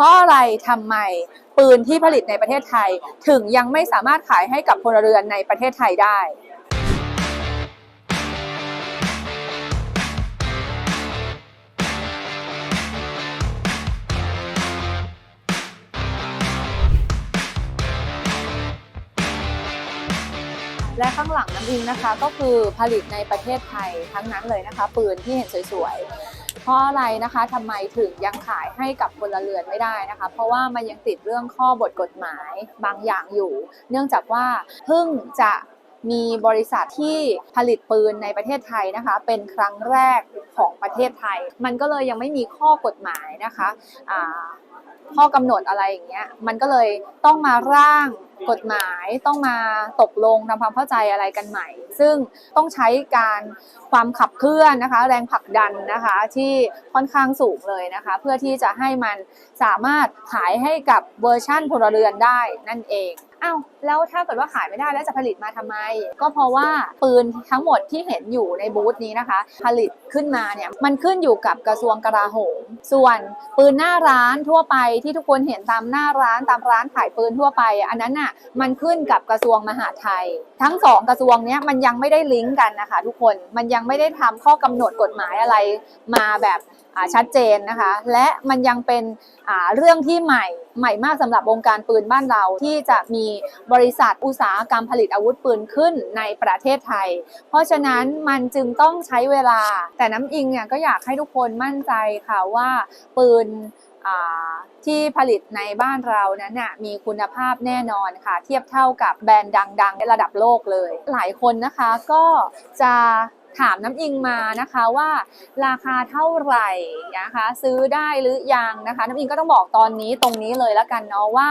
เพราะอะไรทำไมปืนที่ผลิตในประเทศไทย ถึงยังไม่สามารถขายให้กับพลเรือนในประเทศไทยได้และข้างหลังน้ำอิงนะคะก็คือผลิตในประเทศไทยทั้งนั้นเลยนะคะ ปืนที่เห็นสวยๆ เพราะอะไรนะคะทำไมถึงยังขายให้กับพลเรือนไม่ได้นะคะ เพราะว่ามันยังติดเรื่องข้อบทกฎหมายบางอย่างอยู่ เนื่องจากว่าเพิ่งจะมีบริษัทที่ผลิตปืนในประเทศไทยนะคะ เป็นครั้งแรกของประเทศไทย มันก็เลยยังไม่มีข้อกฎหมายนะคะข้อกำหนดอะไรอย่างเงี้ยมันก็เลยต้องมาร่าง กฎหมายต้องมาตกลงทำความเข้าใจอะไรกันใหม่ ซึ่งต้องใช้การความขับเคลื่อนนะคะ แรงผลักดันนะคะที่ค่อนข้างสูงเลยนะคะ เพื่อที่จะให้มันสามารถขายให้กับเวอร์ชั่นพลเรือนได้นั่นเอง อ้าวแล้วถ้าเกิดว่าขายไม่ได้แล้วจะผลิตมาทำไม ก็เพราะว่าปืนทั้งหมดที่เห็นอยู่ในบูธนี้นะคะ ผลิตขึ้นมาเนี่ยมันขึ้นอยู่กับกระทรวงกลาโหม ส่วนปืนหน้าร้านทั่วไปที่ทุกคนเห็นตามหน้าร้านตามร้านขายปืนทั่วไป อันนั้นน่ะมันขึ้นกับกระทรวงมหาดไทย ทั้งสองกระทรวงเนี้ยมันยังไม่ได้ลิงก์กันนะคะทุกคนมันยังไม่ได้ทำข้อกำหนดกฎหมายอะไรมาแบบ ชัดเจนนะคะ และมันยังเป็นเรื่องที่ใหม่ใหม่มากสำหรับวงการปืนบ้านเราที่จะมีบริษัทอุตสาหกรรมผลิตอาวุธปืนขึ้นในประเทศไทย เพราะฉะนั้นมันจึงต้องใช้เวลา แต่น้ำอิงเนี่ยก็อยากให้ทุกคนมั่นใจค่ะว่าปืนที่ผลิตในบ้านเรานั้นน่ะมีคุณภาพแน่นอนค่ะ เทียบเท่ากับแบรนด์ดังๆ ในระดับโลกเลย หลายคนนะคะก็จะ ถามน้ำอิงมานะคะว่าราคาเท่าไหร่นะคะซื้อได้หรือยังนะคะ น้ำอิงก็ต้องบอกตอนนี้ตรงนี้เลยแล้วกันเนาะว่า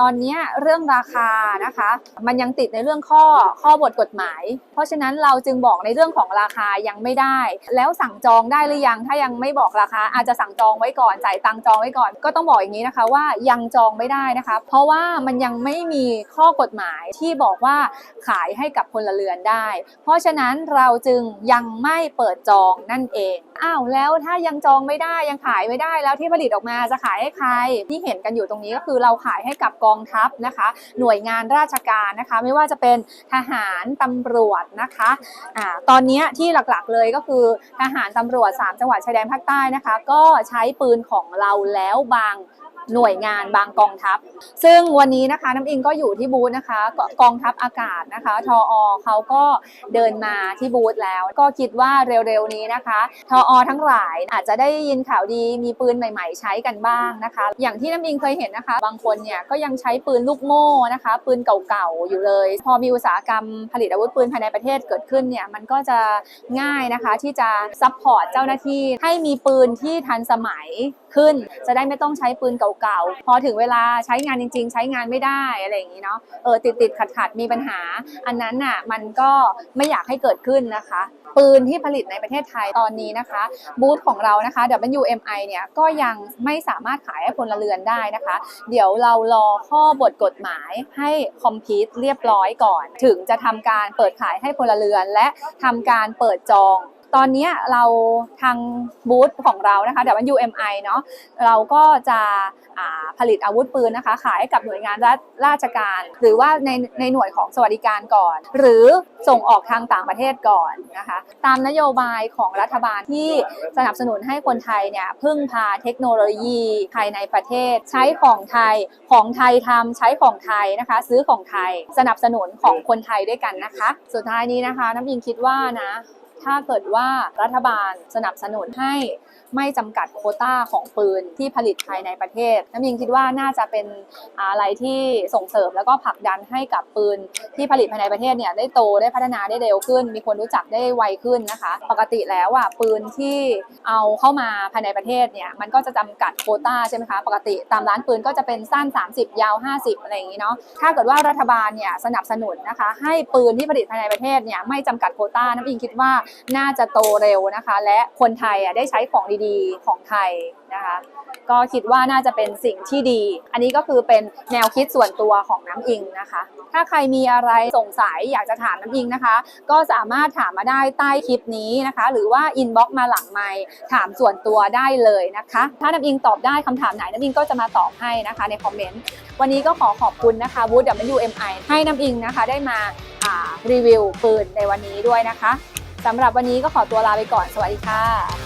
ตอนนี้เรื่องราคานะคะ มันยังติดในเรื่องข้อข้อบทกฎหมาย เพราะฉะนั้นเราจึงบอกในเรื่องของราคายังไม่ได้ แล้วสั่งจองได้หรือยังถ้ายังไม่บอกราคาอาจจะสั่งจองไว้ก่อนจ่ายตังค์จองไว้ก่อน ก็ต้องบอกอย่างนี้นะคะว่ายังจองไม่ได้นะคะ เพราะว่ามันยังไม่มีข้อกฎหมายที่บอกว่าขายให้กับพลเรือนได้ เพราะฉะนั้นเราจึงยังไม่เปิดจองนั่นเอง อ้าวแล้วถ้ายังจองไม่ได้ยังขายไม่ได้แล้วที่ผลิตออกมาจะขายให้ใคร ที่เห็นกันอยู่ตรงนี้ก็คือเราขายให้กับกองทัพนะคะ หน่วยงานราชการนะคะ ไม่ว่าจะเป็นทหารตำรวจนะคะอ่าตอนนี้ที่หลักๆเลยก็คือทหารตำรวจ 3 จังหวัดชายแดนภาคใต้นะคะ ก็ใช้ปืนของเราแล้วบาง หน่วยงานบางกองทัพ ซึ่งวันนี้นะคะน้ำอิงก็อยู่ที่บูธนะคะกองทัพอากาศนะคะทออเขาก็เดินมาที่บูธแล้ว ก็คิดว่าเร็วๆนี้นะคะทออทั้งหลายอาจจะได้ยินข่าวดีมีปืนใหม่ ๆ ใช้กันบ้างนะคะ อย่างที่น้ำอิงเคยเห็นนะคะ บางคนเนี่ยก็ยังใช้ปืนลูกโม่นะคะ ปืนเก่าๆอยู่เลย พอมีอุตสาหกรรมผลิตอาวุธปืนภายในประเทศเกิดขึ้นเนี่ยมันก็จะง่ายนะคะที่จะซัพพอร์ตเจ้าหน้าที่ให้มีปืนที่ทันสมัยขึ้น จะได้ไม่ต้องใช้ปืนเก่าๆ พอถึงเวลาใช้งานจริง ๆ ใช้งานไม่ได้อะไรอย่างนี้เนาะเออติดติดขัดขัดๆมีปัญหา อันนั้นน่ะมันก็ไม่อยากให้เกิดขึ้นนะคะ ปืนที่ผลิตในประเทศไทยตอนนี้นะคะ บูธของเรานะคะ WMI เนี่ยก็ยังไม่สามารถขายให้พลเรือนได้นะคะ เดี๋ยวเรารอข้อบทกฎหมายให้คอมพิวต์เรียบร้อยก่อน ถึงจะทำการเปิดขายให้พลเรือนและทำการเปิดจอง ตอนนี้เราทางบูธของเรานะคะ WMI เนาะเราก็จะผลิตอาวุธปืนนะคะ ขายให้กับหน่วยงานราชราชการ หรือว่าในในหน่วยของสวัสดิการก่อน หรือส่งออกทางต่างประเทศก่อนนะคะ ตามนโยบายของรัฐบาลที่สนับสนุนให้คนไทยเนี่ยพึ่งพาเทคโนโลยีภายในประเทศ ใช้ของไทยของไทยทำใช้ของไทยนะคะ ซื้อของไทยสนับสนุนของคนไทยด้วยกันนะคะ สุดท้ายนี้นะคะ น้ำยิงคิดว่านะ ถ้าเกิดว่ารัฐบาลสนับสนุนให้ไม่จำกัดโคต้าของปืนที่ผลิตภายในประเทศ น้ำยิงคิดว่าน่าจะเป็นอะไรที่ส่งเสริมแล้วก็ผลักดันให้กับปืนที่ผลิตภายในประเทศเนี่ยได้โตได้พัฒนาได้เร็วขึ้น มีคนรู้จักได้ไวขึ้นนะคะ ปกติแล้วอะปืนที่เอาเข้ามาภายในประเทศเนี่ยมันก็จะจำกัดโคต้าใช่ไหมคะ ปกติตามร้านปืนก็จะเป็นสั้น 30 ยาว 50 อะไรอย่างนี้เนาะ ถ้าเกิดว่ารัฐบาลเนี่ยสนับสนุนนะคะให้ปืนที่ผลิตภายในประเทศเนี่ยไม่จำกัดโคต้าน้ำอิงคิดว่าน่าจะโตเร็วนะคะ และคนไทยอะได้ใช้ของดีๆ ของไทยนะคะ ก็คิดว่าน่าจะเป็นสิ่งที่ดี อันนี้ก็คือเป็นแนวคิดส่วนตัวของน้ำอิงนะคะ ถ้าใครมีอะไรสงสัยอยากจะถามน้ำอิงนะคะ ก็สามารถถามมาได้ใต้คลิปนี้นะคะ หรือว่าอินบ็อกมาหลังไมค์ถามส่วนตัวได้เลยนะคะ ถ้าน้ำอิงตอบได้คำถามไหนน้ำอิงก็จะมาตอบให้นะคะในคอมเมนต์วันนี้ก็ขอขอบคุณนะคะบูธ WMI ให้น้ำอิงนะคะได้มาอ่ารีวิวปืนในวันนี้ด้วยนะคะ สำหรับวันนี้ก็ขอตัวลาไปก่อนสวัสดีค่ะ